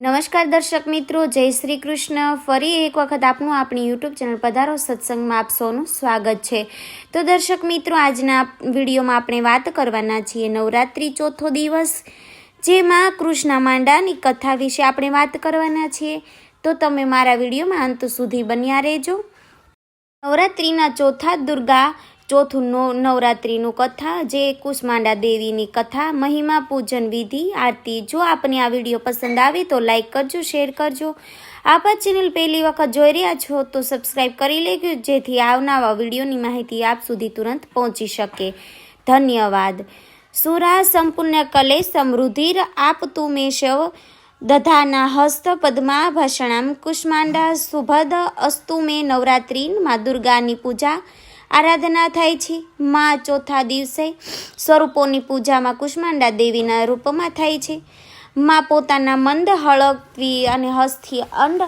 નમસ્કાર દર્શક મિત્રો, જય શ્રી કૃષ્ણ ફરી એક વખત આપનું આપણી યુટ્યુબ ચેનલ પધારો સત્સંગમાં આપ સૌનું સ્વાગત છે. તો દર્શક મિત્રો, આજના વિડીયોમાં આપણે વાત કરવાના છીએ નવરાત્રિ ચોથો દિવસ, જેમાં કૃષ્ણ માંડાની કથા વિશે આપણે વાત કરવાના છીએ. તો તમે મારા વિડીયોમાં અંત સુધી બન્યા રહેજો. નવરાત્રિના ચોથા દુર્ગા ચોથું નો, નવરાત્રિનું કથા, જે કુષ્માંડા દેવીની કથા, મહિમા પૂજન વિધિ, આરતી. જો આપને આ વીડિયો પસંદ આવે તો લાઇક કરજો, શેર કરજો. આપ ચેનલ પહેલી વખત જોઈ રહ્યા છો તો સબસ્ક્રાઈબ કરી લેજો, જેથી આવનારા વિડીયોની માહિતી આપ સુધી તુરંત પહોંચી શકે. ધન્યવાદ. સુરા સંપૂર્ણ કલે સમૃદ્ધિર આપ તું મે શવ દધાના હસ્ત પદ્માભષણમ કુષ્માંડા સુભદ અસ્તુ મે નવરાત્રિ મા દુર્ગાની પૂજા. આરાધના થાય છે. માં ચોથા દિવસે સ્વરૂપોની પૂજામાં કુષ્માંડા દેવીના રૂપમાં થાય છે. માં પોતાના મંદ હળકવી અને હસ્તી અંડ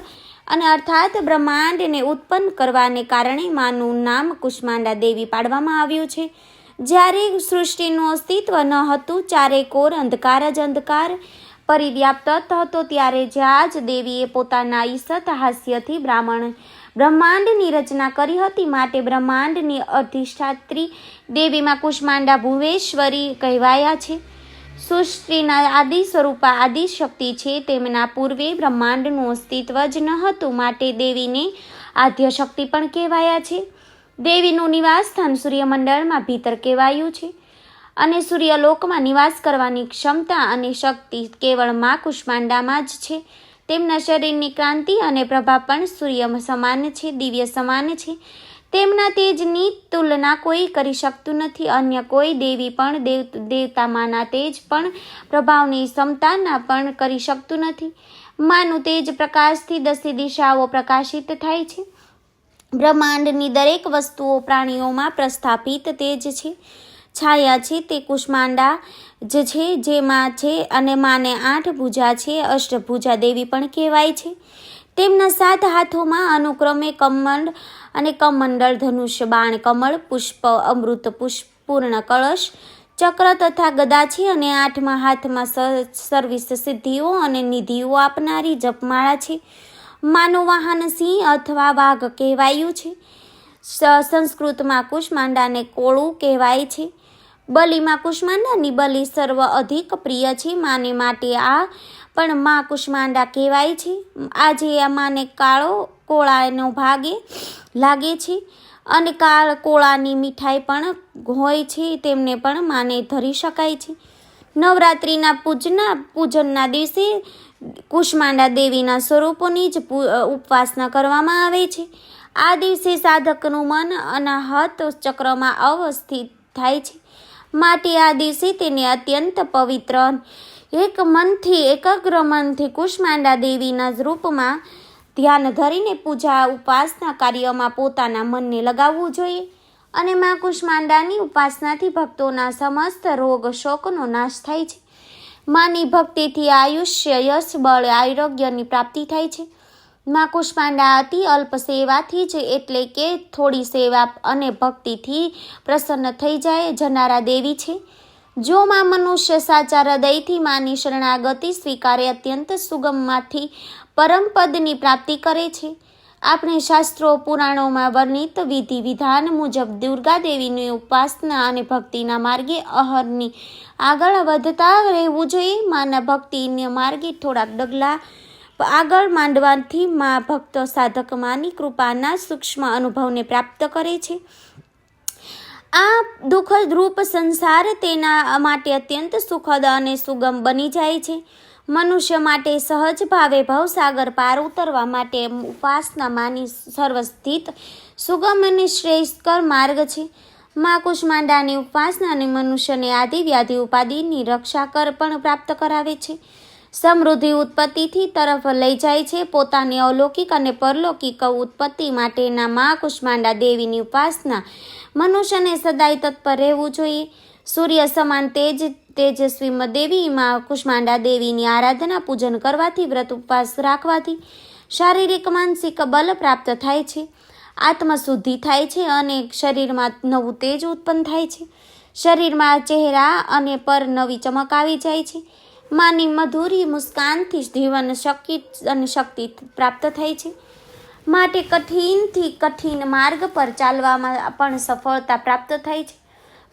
અને અર્થાત બ્રહ્માંડને ઉત્પન્ન કરવાને કારણે માનું નામ કુષ્માંડા દેવી પાડવામાં આવ્યું છે. જ્યારે સૃષ્ટિનું અસ્તિત્વ ન હતું, ચારે કોર અંધકાર જ અંધકાર પરિવ્યાપ્ત હતો ત્યારે જ્યાં જ દેવીએ પોતાના ઈસત હાસ્યથી બ્રાહ્મણ બ્રહ્માંડની રચના કરી હતી. માટે બ્રહ્માંડની અધિષ્ઠાત્રી દેવીમાં કુષ્માંડા ભુવેશ્વરી કહેવાયા છે. સૃષ્ટિના આદિ સ્વરૂપા આદિશક્તિ છે. તેમના પૂર્વે બ્રહ્માંડનું અસ્તિત્વ જ ન હતું. માટે દેવીને આદ્ય શક્તિ પણ કહેવાયા છે. દેવીનું નિવાસ સ્થાન સૂર્યમંડળમાં ભીતર કહેવાયું છે. અને સૂર્યલોકમાં નિવાસ કરવાની ક્ષમતા અને શક્તિ કેવળ મા કુષ્માંડામાં જ છે. તેમના શરીરની ક્રાંતિ અને પ્રભા પણ સૂર્ય સમાન છે, દિવ્ય સમાન છે. તેમના તેજની તુલના કોઈ કરી શકતું નથી, અન્ય કોઈ દેવી પણ દેવ, દેવતામાંના તેજ પણ પ્રભાવની ક્ષમતાના પણ કરી શકતું નથી. માનું તેજ પ્રકાશથી દસે દિશાઓ પ્રકાશિત થાય છે. બ્રહ્માંડની દરેક વસ્તુઓ પ્રાણીઓમાં પ્રસ્થાપિત તેજ છે. છાયા છે તે કુષ્માંડા જ છે જેમાં છે અને માને આઠ ભુજા છે, અષ્ટભુજા દેવી પણ કહેવાય છે. તેમના સાત હાથોમાં અનુક્રમે કમંડ અને કમંડળ ધનુષ્ય બાણ, કમળ, પુષ્પ, અમૃત પુષ્પ, પૂર્ણ કળશ, ચક્ર તથા ગદા છે અને આઠમા હાથમાં સર્વિસ સિદ્ધિઓ અને નિધિઓ આપનારી જપમાળા છે. માનો વાહન સિંહ અથવા વાઘ કહેવાયું છે. સંસ્કૃતમાં કુષ્માંડાને કોળું કહેવાય છે. બલિમાં કુષ્માંડાની બલિ સર્વ અધિક પ્રિય છે, માને માટે આ પણ મા કુષ્માંડા કહેવાય છે. આજે આ માને કાળો કોળાનો ભાગે લાગે છે અને કાળ કોળાની મીઠાઈ પણ હોય છે, તેમને પણ માને ધરી શકાય છે. નવરાત્રિના પૂજના, પૂજનના દિવસે કુષ્માંડા દેવીના સ્વરૂપોની જ ઉપવાસના કરવામાં આવે છે. આ દિવસે સાધકનું મન અનાહત ચક્રમાં અવસ્થિત થાય છે. માટે આ દિવસે તેને અત્યંત પવિત્ર. એક મનથી, એકાગ્ર મનથી કુષ્માંડા દેવીના રૂપમાં ધ્યાન ધરીને પૂજા, ઉપાસના કાર્યમાં પોતાના મનને લગાવવું જોઈએ અને મા કુષ્માંડાની ઉપાસનાથી ભક્તોના સમસ્ત રોગ, શોકનો નાશ થાય છે. માની ભક્તિથી આયુષ્ય યશ, બળ, આરોગ્યની પ્રાપ્તિ થાય છે. મા કુષ્માંડા અતિ અલ્પ સેવાથી જ એટલે કે થોડી સેવા અને ભક્તિથી પ્રસન્ન થઈ જાય જનારા દેવી છે. જો માં મનુષ્ય સાચા હૃદયથી માની શરણાગતિ સ્વીકારે અત્યંત સુગમમાંથી પરમપદની પ્રાપ્તિ કરે છે. આપણે શાસ્ત્રો પુરાણોમાં વર્ણિત વિધિ વિધાન મુજબ દુર્ગા દેવીની ઉપાસના અને ભક્તિના માર્ગે અહરની આગળ વધતા રહેવું જોઈએ. માના ભક્તિના માર્ગે થોડાક ડગલા આગળ માંડવાથી મા ભક્ત સાધક માની કૃપાના સૂક્ષ્મ અનુભવને પ્રાપ્ત કરે છે. આ દુઃખદ રૂપ સંસાર તેના માટે અત્યંત સુખદ અને સુગમ બની જાય છે. મનુષ્ય માટે સહજ ભાવે ભવસાગર પાર ઉતરવા માટે ઉપાસના માની સર્વસ્થિત સુગમ અને શ્રેષ્ઠકર માર્ગ છે. મા કુષ્માંડાની ઉપાસના અને મનુષ્યને આદિવ્યાધિ ઉપાધિની રક્ષા કર પણ પ્રાપ્ત કરાવે છે. સમૃદ્ધિ ઉત્પત્તિથી તરફ લઈ જાય છે. પોતાની અલૌકિક અને પરલૌકિક ઉત્પત્તિ માટેના મા કુષ્માંડા દેવીની ઉપાસના. મનુષ્યને સદાય તત્પર રહેવું જોઈએ. સૂર્ય સમાન તેજ, તેજસ્વી દેવી માં કુષ્માંડા દેવીની આરાધના પૂજન કરવાથી, વ્રત ઉપવાસ રાખવાથી શારીરિક, માનસિક બલ પ્રાપ્ત થાય છે. આત્મશુદ્ધિ થાય છે અને શરીરમાં નવું તેજ ઉત્પન્ન થાય છે. શરીરમાં ચહેરા અને પર નવી ચમક આવી જાય છે. માની મધુરી મુસ્કાનથી જ જીવન શક્તિ અને શક્તિ પ્રાપ્ત થાય છે. માટે કઠિનથી કઠિન માર્ગ પર ચાલવામાં પણ સફળતા પ્રાપ્ત થાય છે.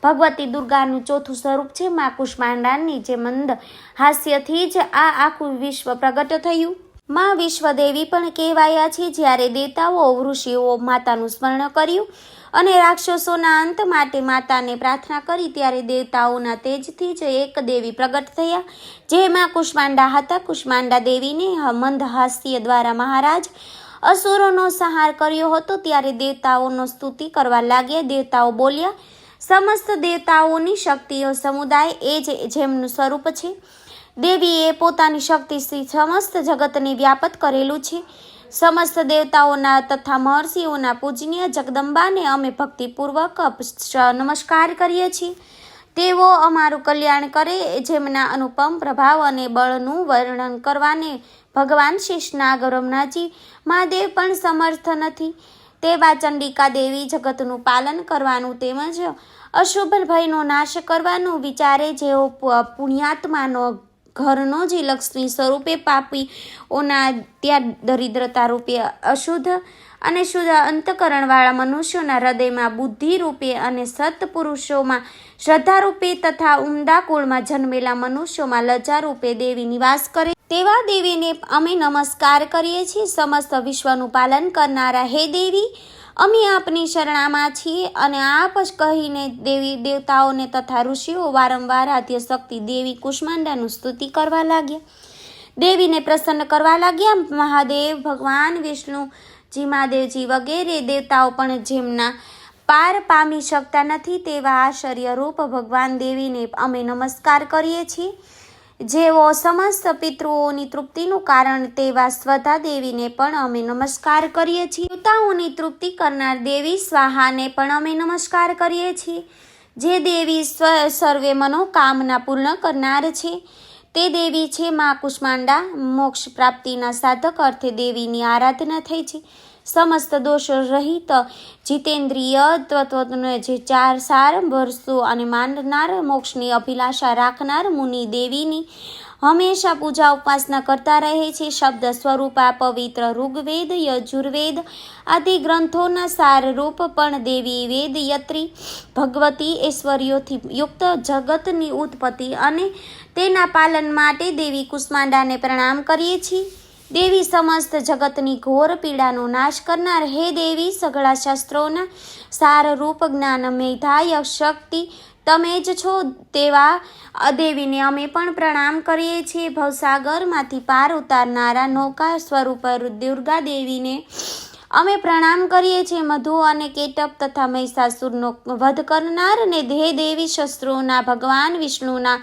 ભગવતી દુર્ગાનું ચોથું સ્વરૂપ છે, મા કુષ્માંડાની જે મંદ હાસ્યથી જ આ આખું વિશ્વ પ્રગટ થયું. માં વિશ્વદેવી પણ કહેવાયા છે જ્યારે દેવતાઓ, ઋષિઓ માતાનું સ્મરણ કર્યું અને રાક્ષસોના અંત માટે માતાને પ્રાર્થના કરી ત્યારે દેવતાઓના તેજથી જ એક દેવી પ્રગટ થયા. જેમાં કુષ્માંડા હતા. કુષ્માંડા દેવીને મંદહાસ્ય દ્વારા મહારાજ અસુરોનો સંહાર કર્યો હતો. ત્યારે દેવતાઓનો સ્તુતિ કરવા લાગ્યા. દેવતાઓ બોલ્યા, સમસ્ત દેવતાઓની શક્તિઓ સમુદાય એ જ જેમનું સ્વરૂપ છે. દેવીએ પોતાની શક્તિથી સમસ્ત જગતને વ્યાપત કરેલું છે. સમસ્ત દેવતાઓના તથા મહર્ષિઓના પૂજનીય જગદંબાને અમે ભક્તિપૂર્વક નમસ્કાર કરીએ છીએ. તેઓ અમારું કલ્યાણ કરે, જેમના અનુપમ પ્રભાવ અને બળનું વર્ણન કરવાને ભગવાન શેષનાગ બ્રહ્માજી મહાદેવ પણ સમર્થ નથી. તેવા ચંડિકા દેવી જગતનું પાલન કરવાનું તેમજ અશુભ ભયનો નાશ કરવાનું વિચારે જેઓ પુણ્યાત્માનો ઘરનો જે લક્ષ્મી સ્વરૂપે પાપીઓના ત્યાં દરિદ્રતા રૂપે અશુદ્ધ અને શુદ્ધ અંતકરણવાળા મનુષ્યોના હૃદયમાં બુદ્ધિ રૂપે અને સત્પુરુષોમાં શ્રદ્ધા રૂપે તથા ઉમદા કુળમાં જન્મેલા મનુષ્યોમાં લજા રૂપે દેવી નિવાસ કરે. તેવા દેવીને અમે નમસ્કાર કરીએ છીએ. સમસ્ત વિશ્વનું પાલન કરનારા હે દેવી અમે આપની શરણામાં છીએ અને આપ જ કહીને દેવી દેવતાઓને તથા ઋષિઓ વારંવાર આદ્ય શક્તિ દેવી કુષ્માંડાનું સ્તુતિ કરવા લાગ્યા. દેવીને પ્રસન્ન કરવા લાગ્યા. મહાદેવ, ભગવાન, વિષ્ણુ જી મહાદેવજી વગેરે દેવતાઓ પણ જેમના પાર પામી શકતા નથી તેવા આશ્ચર્યરૂપ ભગવાન દેવીને અમે નમસ્કાર કરીએ છીએ. જેઓ સમસ્ત પિતૃઓની તૃપ્તિનું કારણ તેવા સ્વધા દેવીને પણ અમે નમસ્કાર કરીએ છીએ. દેવતાઓની તૃપ્તિ કરનાર દેવી સ્વાહાને પણ અમે નમસ્કાર કરીએ છીએ. જે દેવી સ્વ, સર્વે મનોકામના પૂર્ણ કરનાર છે. તે દેવી છે મા કુષ્માંડા. મોક્ષ પ્રાપ્તિના સાધક અર્થે દેવીની આરાધના થઈ છે. સમસ્ત દોષો રહિત જીતેન્દ્રિય તત્વને જે ચાર સાર વર્ષો અને માનનાર મોક્ષની અભિલાષા રાખનાર મુનિ દેવીની હંમેશા પૂજા ઉપાસના કરતા રહે છે. શબ્દ સ્વરૂપા પવિત્ર ઋગ્વેદ, યજુર્વેદ આદિ ગ્રંથોના સાર રૂપ પણ દેવી વેદ યત્રી ભગવતી ઐશ્વર્યોથી યુક્ત જગતની ઉત્પત્તિ અને તેના પાલન માટે દેવી કુષ્માંડાને પ્રણામ કરીએ છીએ. દેવી સમસ્ત જગતની ઘોર પીડાનો નાશ કરનાર હે દેવી સઘળા શાસ્ત્રોના સારરૂપ જ્ઞાન મેધાય શક્તિ તમે જ છો. તેવા અદેવીને અમે પણ પ્રણામ કરીએ છીએ. ભવસાગરમાંથી પાર ઉતારનારા નૌકા સ્વરૂપ દુર્ગા દેવીને અમે પ્રણામ કરીએ છીએ. મધુ અને કેટપ તથા મહિષાસુરનો વધ કરનાર અને હે દેવી, શસ્ત્રોના ભગવાન, વિષ્ણુના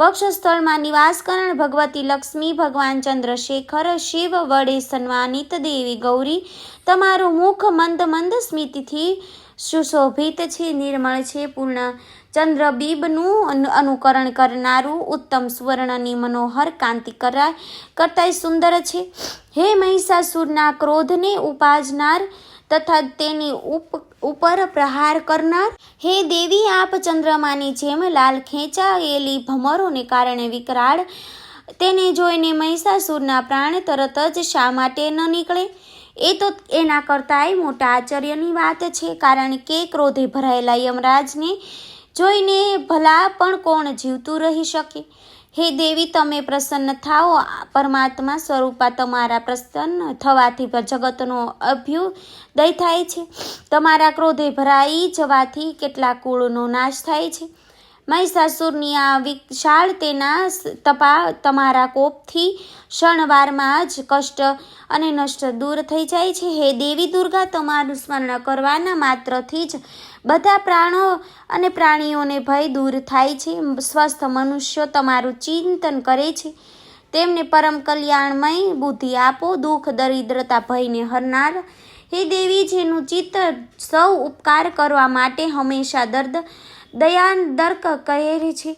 વક્ષસ્થળમાં નિવાસ કરનાર ભગવતી લક્ષ્મી, ભગવાન ચંદ્રશેખર, શિવ, વડે સન્માનિત દેવી ગૌરી. તમારું મુખ મંદ મંદ સ્મિતિથી સુશોભિત છે, નિર્મળ છે, પૂર્ણ. ચંદ્રબીબનું અનુકરણ કરનારું ઉત્તમ સુવર્ણની મનોહર કાંતિ કરાય, કરતાંય સુંદર છે. હે મહિષાસુરના ક્રોધને ઉપાજનાર તથા તેની ઉપ ઉપર પ્રહાર કરનાર? હે દેવી, આપ ચંદ્રમાની જેમ લાલ ખેંચાયેલી ભમરોને કારણે વિકરાળ, તેને જોઈને મહિષાસુરના પ્રાણ તરત જ શા માટે ન નીકળે? એ તો એના કરતાંય મોટા આશ્ચર્યની વાત છે, કારણ કે ક્રોધે ભરાયેલા યમરાજને જોઈને ભલા પણ કોણ જીવતું રહી શકે? હે દેવી, તમે પ્રસન્ન થાઓ. પરમાત્મા સ્વરૂપા તમારા પ્રસન્ન થવાથી જગતનો અભ્યુદય થાય છે. તમારા ક્રોધે ભરાઈ જવાથી કેટલા કુળનો નાશ થાય છે. મહિષાસુરની આ વિશાળ તેના તપા, તમારા કોપથી ક્ષણવારમાં જ કષ્ટ અને નષ્ટ દૂર થઈ જાય છે. હે દેવી દુર્ગા, તમારું સ્મરણ કરવાના માત્રથી જ બધા પ્રાણો અને પ્રાણીઓને ભય દૂર થાય છે. સ્વસ્થ મનુષ્યો તમારું ચિંતન કરે છે. તેમને પરમ કલ્યાણમય બુદ્ધિ આપો. દુઃખ, દરિદ્રતા, ભયને હરનાર હે દેવી, જેનું ચિત્ત સૌ ઉપકાર કરવા માટે હંમેશા દર્દ દયાદર્ક કહે છે.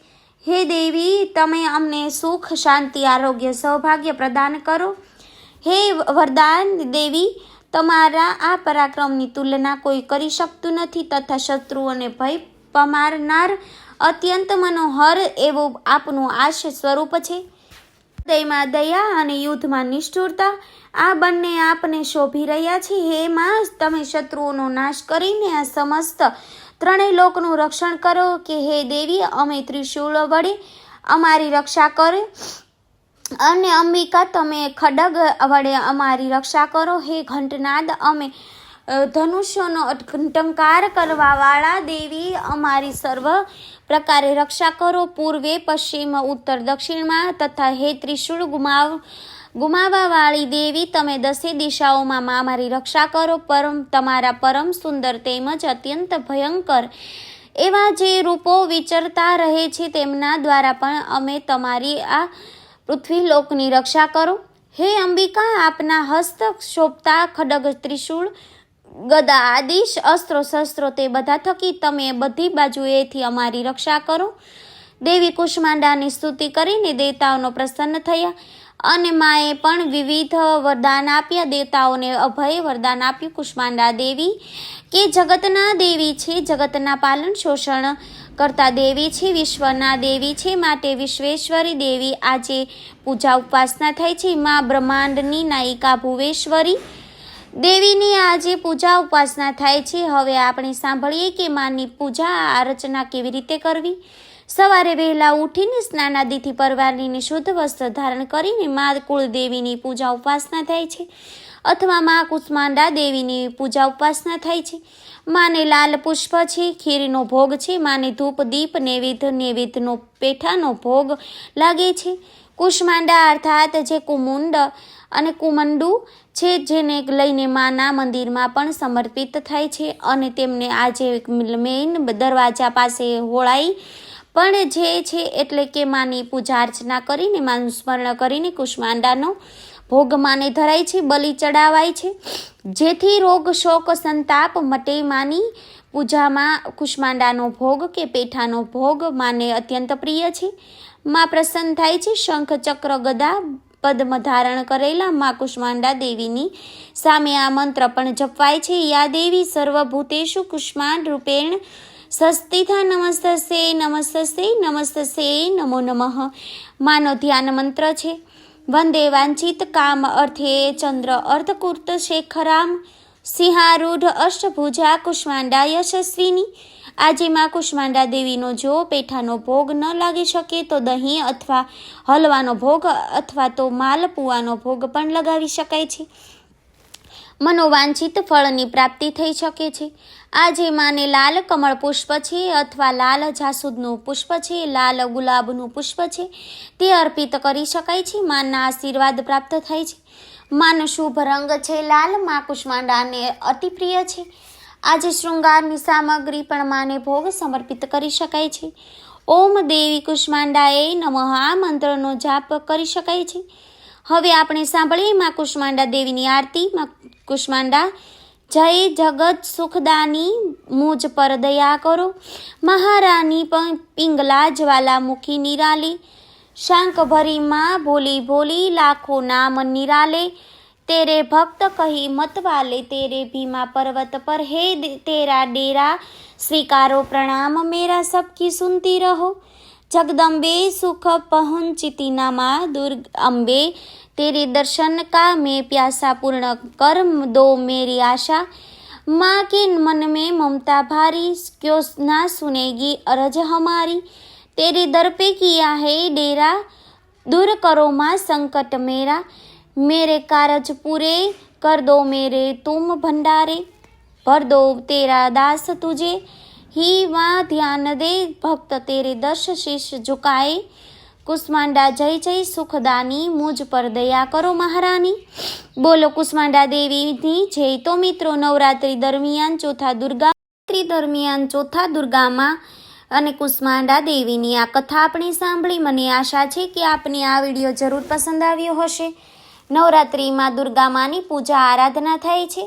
હે દેવી, તમે અમને સુખ, શાંતિ, આરોગ્ય, સૌભાગ્ય પ્રદાન કરો. હે વરદાન દેવી, તમારા આ પરાક્રમની તુલના કોઈ કરી શકતું નથી તથા શત્રુઓને ભય પમારનાર અત્યંત મનોહર એવો આપનું આશય સ્વરૂપ છે. હૃદયમાં દયા અને યુદ્ધમાં નિષ્ઠુરતા, આ બંને આપને શોભી રહ્યા છે. હે માં તમે શત્રુઓનો નાશ કરીને આ સમસ્ત ત્રણેય લોકનું રક્ષણ કરો કે હે દેવી, અમે ત્રિશૂળ વડે અમારી રક્ષા કરે અને અંબિકા, તમે ખડગ વડે અમારી રક્ષા કરો. હે ઘંટનાદ, અમે ધનુષ્યનો ટંકાર કરવાવાળા દેવી, અમારી સર્વ પ્રકારે રક્ષા કરો. પૂર્વે, પશ્ચિમ, ઉત્તર, દક્ષિણમાં તથા હે ત્રિશૂળ ગુમાવ ગુમાવાવાળી દેવી, તમે દસે દિશાઓમાં મા અમારી રક્ષા કરો, પરમ તમારા પરમ સુંદર તેમજ અત્યંત ભયંકર એવા જે રૂપો વિચરતા રહે છે, તેમના દ્વારા પણ અમે તમારી આ પૃથ્વી લોકની રક્ષા કરો. હે અંબિકા, આપના હસ્ત શોભતા ખડગ ત્રિશૂળ, ગદા આદિશ, અસ્ત્રો શસ્ત્રો તે બધા થકી તમે બધી બાજુએથી અમારી રક્ષા કરો. દેવી કુષ્માંડાની સ્તુતિ કરીને દેવતાઓનો પ્રસન્ન થયા. અને માએ પણ વિવિધ વરદાન આપ્યા. દેવતાઓને અભય વરદાન આપ્યું. કુષ્માંડા દેવી કે જગતના દેવી છે, જગતના પાલન શોષણ કરતા દેવી છે, વિશ્વના દેવી છે, માટે વિશ્વેશ્વરી દેવી આજે પૂજા ઉપાસના થાય છે. મા બ્રહ્માંડની નાયિકા ભુવેશ્વરી દેવીની આજે પૂજા ઉપાસના થાય છે. હવે આપણે સાંભળીએ કે માની પૂજા અર્ચના કેવી રીતે કરવી? સવારે વહેલા ઉઠીને સ્નાનાદિથી પરવારીને શુદ્ધ વસ્ત્ર ધારણ કરીને મા કુળદેવીની પૂજા ઉપાસના થાય છે અથવા મા કુષ્માંડા દેવીની પૂજા ઉપાસના થાય છે. માને લાલ પુષ્પ છે, ખીરનો ભોગ છે, માને ધૂપ, દીપ, નૈવેદ્ય, નૈવેદ્યનો પેઠાનો ભોગ લાગે છે. કુષ્માંડા અર્થાત જે કુમુંડ અને કુમંડુ છે, જેને લઈને માના મંદિરમાં પણ સમર્પિત થાય છે અને તેમને આજે મેઇન દરવાજા પાસે હોળાઈ પણ જે છે એટલે કે માની પૂજા અર્ચના કરીને, માનું સ્મરણ કરીને કુષ્માંડાનો ભોગ માને ધરાય છે, બલિ ચડાવાય છે. જેથી રોગ, શોક, સંતાપ મટે માની પૂજામાં કુષ્માંડાનો ભોગ કે પેઠાનો ભોગ માને અત્યંત પ્રિય છે. માં પ્રસન્ન થાય છે, શંખ ચક્ર ગદા પદ્મ ધારણ કરેલા માં કુષ્માંડા દેવીની સામે આ મંત્ર પણ જપવાય છે. યા દેવી સર્વભૂતેશુ કુષ્માંડ રૂપેણ સસ્તિથા નમસ્તસે નમસ્તસે નમસ્તસે નમો નમઃ. માનો ધ્યાન મંત્ર છે. વંદે વાંછિત કામ અર્થે ચંદ્ર અર્ધકૂર્ત શેખરામ. સિંહારૂઢ અષ્ટભુજા કુષ્માંડા યશસ્વીની. આજે માં કુષ્માંડા દેવીનો જો પેઠાનો ભોગ ન લાગી શકે તો દહીં અથવા હલવાનો ભોગ અથવા તો માલપુઆનો ભોગ પણ લગાવી શકાય છે. મનોવાંછિત ફળની પ્રાપ્તિ થઈ શકે છે. આજે માને લાલ કમળ પુષ્પ છે અથવા લાલ જાસૂદનું પુષ્પ છે, લાલ ગુલાબનું પુષ્પ છે. તે અર્પિત કરી શકાય છે, માનના આશીર્વાદ પ્રાપ્ત થાય છે. માનો શુભ રંગ છે લાલ, મા કુષ્માંડાને અતિ પ્રિય છે. આજે શૃંગારની સામગ્રી પણ માને ભોગ સમર્પિત કરી શકાય છે. ઓમ દેવી કુષ્માંડાએ નમઃ, આ મંત્રનો જાપ કરી શકાય છે. હવે આપણે સાંભળીએ માં કુષ્માંડા દેવીની આરતી. માં કુષ્માંડા, જય જગત સુખદાની મુજ પર દયા કરો. મહારાની પિંગલા જ્વાલા મુખી નિરાલી. શાંકભરીમાં ભોલી ભોલી લાખો નામ નિરાલે. તેરે ભક્ત કહી મતવાલે તેરે ભીમા પર્વત પર હે તેરા ડેરા. સ્વીકારો પ્રણામ, મેરા સબકી સુનતી રહો. सुनती रहो जगदम्बे सुख पहुंचती नमा दुर्ग अम्बे तेरे दर्शन का मैं प्यासा पूर्ण कर दो मेरी आशा माँ के मन में ममता भारी क्यों ना सुनेगी अरज हमारी तेरे दर पे किया है डेरा दूर करो माँ संकट मेरा मेरे कारज पूरे कर दो मेरे तुम भंडारे भर दो तेरा दास तुझे ही वहाँ ध्यान दे भक्त तेरे दर्श शीश झुकाए કુષ્માંડા જય જય સુખદાની મુજ પર દયા કરો મહારાની બોલો કુષ્માંડા દેવીની જય તો મિત્રો નવરાત્રી દરમિયાન ચોથા દુર્ગા નવરાત્રી દરમિયાન ચોથા દુર્ગામાં અને કુષ્માંડા દેવીની આ કથા આપણે સાંભળી મને આશા છે કે આપને આ વિડીયો જરૂર પસંદ આવ્યો હશે નવરાત્રિમાં દુર્ગા માની પૂજા આરાધના થાય છે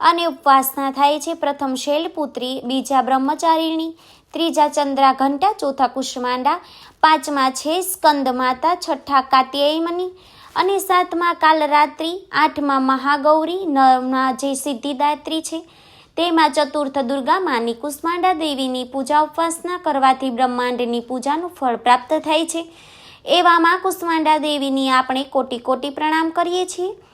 અને ઉપવાસના થાય છે. પ્રથમ શૈલપુત્રી, બીજા બ્રહ્મચારિણી, ત્રીજા ચંદ્રા ઘંટા ચોથા કુષ્માંડા, પાંચમા છે સ્કંદ માતા, છઠ્ઠા કાત્યાયમની અને સાતમા કાલરાત્રિ, આઠમા મહાગૌરી, નવમા જે સિદ્ધિદાત્રી છે. તેમાં ચતુર્થ દુર્ગા માની કુષ્માંડા દેવીની પૂજા ઉપાસના કરવાથી બ્રહ્માંડની પૂજાનું ફળ પ્રાપ્ત થાય છે. એવામાં કુષ્માંડા દેવીની આપણે કોટી કોટી પ્રણામ કરીએ છીએ.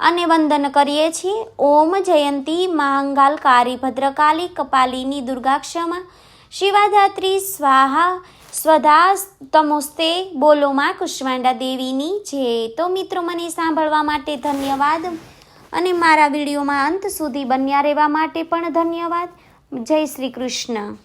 અને વંદન કરીએ છીએ. ઓમ જયંતી મહાંગાલકારી ભદ્રકાલી કપાલિની દુર્ગાક્ષમા. શિવાધાત્રી, સ્વાહા સ્વધા તમોસ્તે બોલો માં કુષ્માંડા દેવીની જે તો મિત્રો, મને સાંભળવા માટે ધન્યવાદ. અને મારા વિડીયોમાં અંત સુધી બન્યા રહેવા માટે પણ ધન્યવાદ. જય શ્રી કૃષ્ણ.